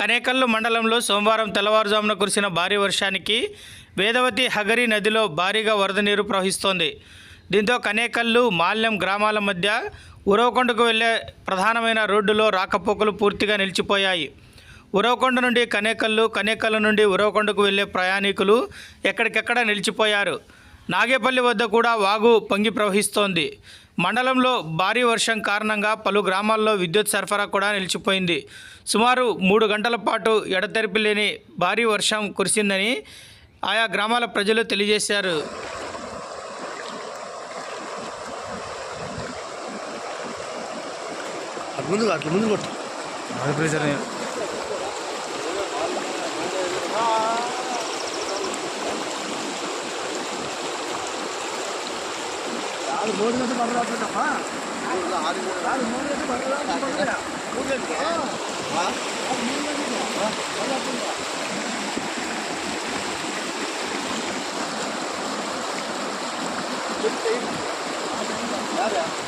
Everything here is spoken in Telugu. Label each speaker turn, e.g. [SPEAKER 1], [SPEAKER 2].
[SPEAKER 1] కనేకల్లు మండలంలో సోమవారం తెల్లవారుజామున కురిసిన భారీ వర్షానికి వేదవతి హగరి నదిలో భారీగా వరద నీరు ప్రవహిస్తోంది. దీంతో కనేకల్లు మాల్యం గ్రామాల మధ్య ఉరవకొండకు వెళ్ళే ప్రధానమైన రోడ్డులో రాకపోకలు పూర్తిగా నిలిచిపోయాయి. ఉరవకొండ నుండి కనేకల్లు కనేకల్లు నుండి ఉరవకొండకు వెళ్ళే ప్రయాణికులు ఎక్కడికెక్కడ నిలిచిపోయారు. నాగేపల్లి వద్ద కూడా వాగు పొంగి ప్రవహిస్తోంది. మండలంలో భారీ వర్షం కారణంగా పలు గ్రామాల్లో విద్యుత్ సరఫరా కూడా నిలిచిపోయింది. సుమారు మూడు గంటల పాటు ఎడతెరిపి లేని భారీ వర్షం కురిసిందని ఆయా గ్రామాల ప్రజలు తెలియజేశారు.
[SPEAKER 2] అట్లా ముందు కొట్టు.
[SPEAKER 1] அது மோடிலேருந்து வரலாற்றுப்பா அது மோடிலேருந்து வரலாற்று வரலாற்று யார்